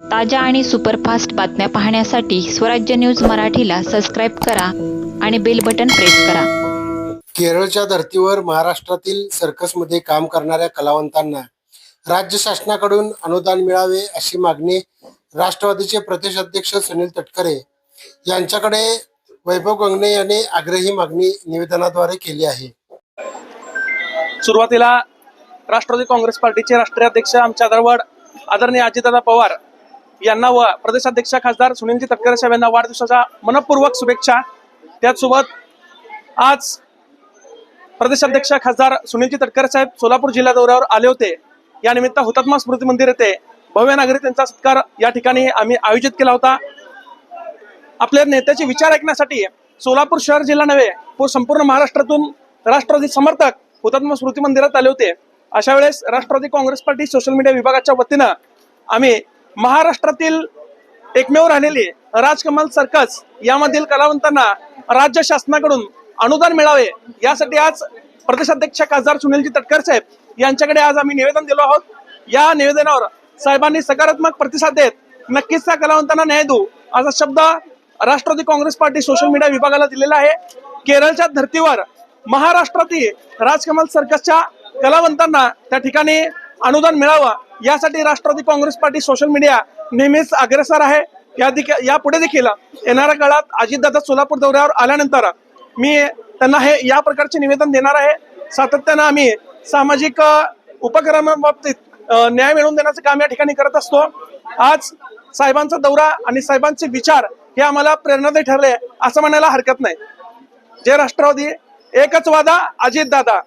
ताज्या आणि सुपरफास्ट बातम्या पाहण्यासाठी स्वराज्य न्यूज मराठीला सबस्क्राईब करा आणि बेल बटन प्रेस करा. केरळच्या धर्तीवर महाराष्ट्रातील सर्कसमध्ये काम करणाऱ्या कलावंतांना राज्य शासनाकडून अनुदान मिळावे अशी मागणी राष्ट्रवादीचे प्रदेश अध्यक्ष सुनील तटकरे यांच्याकडे वैभव गंगणे यांनी आग्रही मागणी निवेदनाद्वारे केली आहे. सुरुवातीला राष्ट्रवादी काँग्रेस पार्टीचे राष्ट्रीय अध्यक्ष आमच्या आदरवड आदरणीय अजितदादा पवार यांना व प्रदेशाध्यक्ष खासदार सुनीलजी तटकरे साहेब यांना वाढदिवसाच्या मनपूर्वक शुभेच्छा. त्याचसोबत आज प्रदेशाध्यक्ष खासदार सुनीलजी तटकरे साहेब सोलापूर जिल्हा दौऱ्यावर आले होते. या निमित्त हुतात्मा स्मृती मंदिर येथे भव्य नागरिक त्यांचा सत्कार या ठिकाणी आम्ही आयोजित केला होता. आपल्या नेत्याचे विचार ऐकण्यासाठी सोलापूर शहर जिल्हा नव्हे व संपूर्ण महाराष्ट्रातून राष्ट्रवादी समर्थक हुतात्मा स्मृती मंदिरात आले होते. अशा वेळेस Rashtravadi Congress party social media विभागाच्या वतीनं आम्ही महाराष्ट्रातील एकमेव राहिलेली राजकमल सर्कस यामधील कलावंतांना राज्य शासनाकडून अनुदान मिळावे यासाठी आज प्रदेशाध्यक्ष खासदार सुनीलजी तटकर साहेब यांच्याकडे आज आम्ही निवेदन दिलो आहोत. या निवेदनावर साहेबांनी सकारात्मक प्रतिसाद देत नक्कीच त्या कलावंतांना न्याय देऊ असा शब्द Rashtravadi Congress party social media विभागाला दिलेला आहे. केरळच्या धर्तीवर महाराष्ट्रातील राजकमल सर्कसच्या कलावंतांना त्या ठिकाणी अनुदान मिळावं यासाठी Rashtravadi Congress party social media नेहमीच अग्रेसर आहे. या देखील यापुढे देखील येणाऱ्या काळात अजितदादा सोलापूर दौऱ्यावर आल्यानंतर मी त्यांना हे या प्रकारचे निवेदन देणार आहे. सातत्यानं आम्ही सामाजिक उपक्रमाबाबतीत न्याय मिळवून देण्याचं काम या ठिकाणी करत असतो. आज साहेबांचा दौरा आणि साहेबांचे विचार हे आम्हाला प्रेरणादायी ठरले असं म्हणायला हरकत नाही. जय राष्ट्रवादी एकच वादा अजित दादा